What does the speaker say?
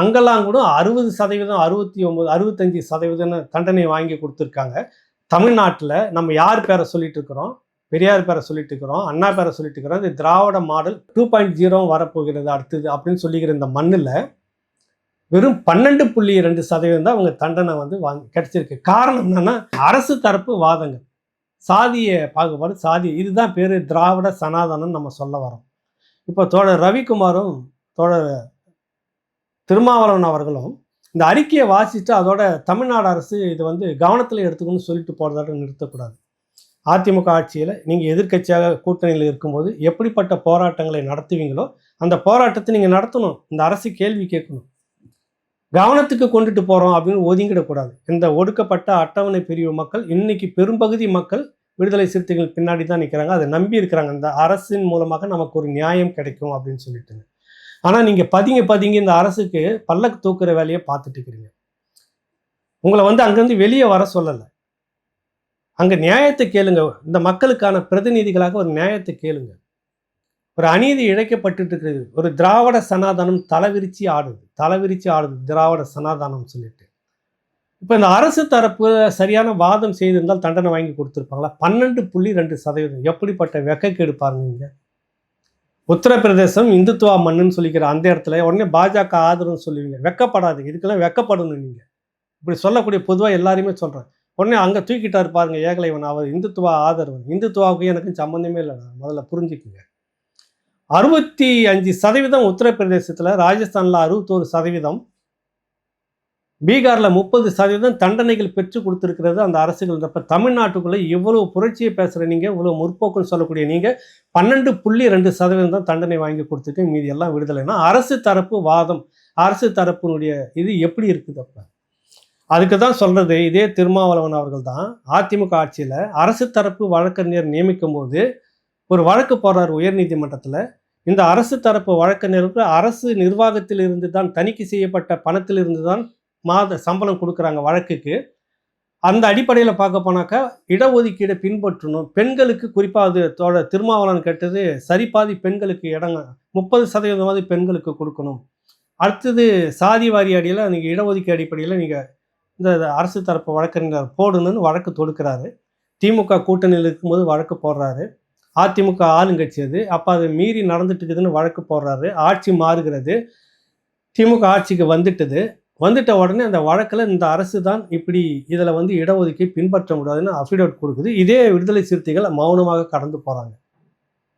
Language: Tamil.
அங்கெல்லாம் கூட அறுபது சதவீதம் அறுபத்தி ஒம்பது அறுபத்தஞ்சி சதவீதம் தண்டனை வாங்கி கொடுத்துருக்காங்க. தமிழ்நாட்டில் நம்ம யார் பேரை சொல்லிட்டு இருக்கிறோம்? பெரியார் பேரை சொல்லிட்டு இருக்கிறோம் அண்ணா பேரை சொல்லிட்டு இருக்கிறோம். இந்த Dravida model two point zero வரப்போகிறது அடுத்தது அப்படின்னு சொல்லிக்கிற இந்த மண்ணில் வெறும் பன்னெண்டு புள்ளி ரெண்டு சதவீதம் தான் அவங்க தண்டனை வந்து வாங்கி கிடைச்சிருக்கு. காரணம் என்னன்னா அரசு தரப்பு வாதங்கள். சாதிய பாகுபாடு சாதி இதுதான் பேர் திராவிட சனாதனம் நம்ம சொல்ல வரோம் இப்போ தோழர் ரவிக்குமாரும் தோழர் திருமாவளவன் அவர்களும் இந்த அறிக்கையை வாசிச்சுட்டு அதோட தமிழ்நாடு அரசு இது வந்து கவனத்தில் எடுத்துக்கணும்னு சொல்லிட்டு போகிறதோட நிறுத்தக்கூடாது. அதிமுக ஆட்சியில் நீங்கள் எதிர்க்கட்சியாக கூட்டணியில் இருக்கும்போது எப்படிப்பட்ட போராட்டங்களை நடத்துவீங்களோ அந்த போராட்டத்தை நீங்கள் நடத்தணும். இந்த அரசு கேள்வி கேட்கணும். கவனத்துக்கு கொண்டுட்டு போகிறோம் அப்படின்னு ஒதுங்கிடக்கூடாது. இந்த ஒடுக்கப்பட்ட அட்டவணை பிரிவு மக்கள் இன்னைக்கு பெரும்பகுதி மக்கள் விடுதலை சிறுத்தைகள் பின்னாடி தான் நிற்கிறாங்க அதை நம்பி இருக்கிறாங்க. இந்த அரசின் மூலமாக நமக்கு ஒரு நியாயம் கிடைக்கும் அப்படின்னு சொல்லிட்டு ஆனால் நீங்கள் பதிங்க பதிங்க இந்த அரசுக்கு பல்லக்கு தூக்குற வேலையை பார்த்துட்டு இருக்கிறீங்க. உங்களை வந்து அங்கேருந்து வெளியே வர சொல்லலை. அங்கே நியாயத்தை கேளுங்க. இந்த மக்களுக்கான பிரதிநிதிகளாக ஒரு நியாயத்தை கேளுங்க. ஒரு அநீதி இழைக்கப்பட்டுட்டு இருக்கிறது ஒரு திராவிட சனாதனம் தலைவிரிச்சு ஆடுது. தலைவிரிச்சு ஆடுது. திராவிட சனாதனம் சொல்லிட்டு. இப்போ இந்த அரசு தரப்பு சரியான வாதம் செய்திருந்தால் தண்டனை வாங்கி கொடுத்துருப்பாங்களா? பன்னெண்டு புள்ளி ரெண்டு சதவீதம். எப்படிப்பட்ட வெக்கக்கேடு பாருங்க உத்தரப்பிரதேசம் இந்துத்துவா மண்ணுன்னு சொல்லிக்கிற அந்த இடத்துல உடனே பாஜக ஆதரவுன்னு சொல்லுவீங்க. வெக்கப்படாது இதுக்கெல்லாம் வெக்கப்படணும் நீங்கள் இப்படி சொல்லக்கூடிய பொதுவாக எல்லாருமே சொல்கிறேன் உடனே அங்கே தூக்கிட்டார் பாருங்க ஏகலைவன். அவர் இந்துத்துவா ஆதரவன். இந்துத்துவாவுக்கு எனக்கு சம்மந்தமே இல்லை. முதல்ல புரிஞ்சுக்குங்க. அறுபத்தி அஞ்சு சதவீதம் உத்தரப்பிரதேசத்தில் ராஜஸ்தானில் அறுபத்தோரு சதவீதம் பீகாரில் முப்பது சதவீதம் தண்டனைகள் பெற்று கொடுத்துருக்கிறது அந்த அரசுகள். இப்போ தமிழ்நாட்டுக்குள்ளே இவ்வளோ புரட்சியை பேசுகிற நீங்கள் இவ்வளோ முற்போக்குன்னு சொல்லக்கூடிய நீங்கள் பன்னெண்டு புள்ளி ரெண்டு சதவீதம் தான் தண்டனை வாங்கி கொடுத்துட்டு மீதி எல்லாம் விடுதலைன்னா அரசு தரப்பு வாதம். அரசு தரப்பினுடைய இது எப்படி இருக்குது அப்போ? அதுக்கு தான் சொல்கிறது இதே திருமாவளவன் அவர்கள் தான் அதிமுக ஆட்சியில் அரசு தரப்பு வழக்கறிஞர் நியமிக்கும் போது ஒரு வழக்கு போடுறார் உயர்நீதிமன்றத்தில் இந்த அரசு தரப்பு வழக்கறிஞருக்கு அரசு நிர்வாகத்தில் இருந்து தான் தணிக்கை செய்யப்பட்ட பணத்தில் இருந்து தான் மாத சம்பளம் கொடுக்குறாங்க வழக்குக்கு. அந்த அடிப்படையில் பார்க்க போனாக்கா இடஒதுக்கீடை பின்பற்றணும். பெண்களுக்கு குறிப்பாக அது தோட திருமாவளவன் கேட்டது சரிபாதி பெண்களுக்கு இடங்க முப்பது சதவீதமாவது பெண்களுக்கு கொடுக்கணும். அடுத்தது சாதி வாரி அடியில் நீங்கள் இடஒதுக்கீடு அடிப்படையில் நீங்கள் இந்த அரசு தரப்பு வழக்கறிஞர் போடணும்னு வழக்கு தொடுக்கிறாரு. திமுக கூட்டணியில் இருக்கும்போது வழக்கு போடுறாரு. அதிமுக ஆளுங்கட்சி அது. அப்போ அது மீறி நடந்துட்டு இருக்குதுன்னு வழக்கு போடுறாரு. ஆட்சி மாறுகிறது. திமுக ஆட்சிக்கு வந்துட்டது. வந்துட்ட உடனே அந்த வழக்கில் இந்த அரசு தான் இப்படி இதில் வந்து இடஒதுக்கீடு பின்பற்ற முடியாதுன்னு அஃபிடவிட் கொடுக்குது. இதே விடுதலை சிறுத்தைகள் மௌனமாக கடந்து போகிறாங்க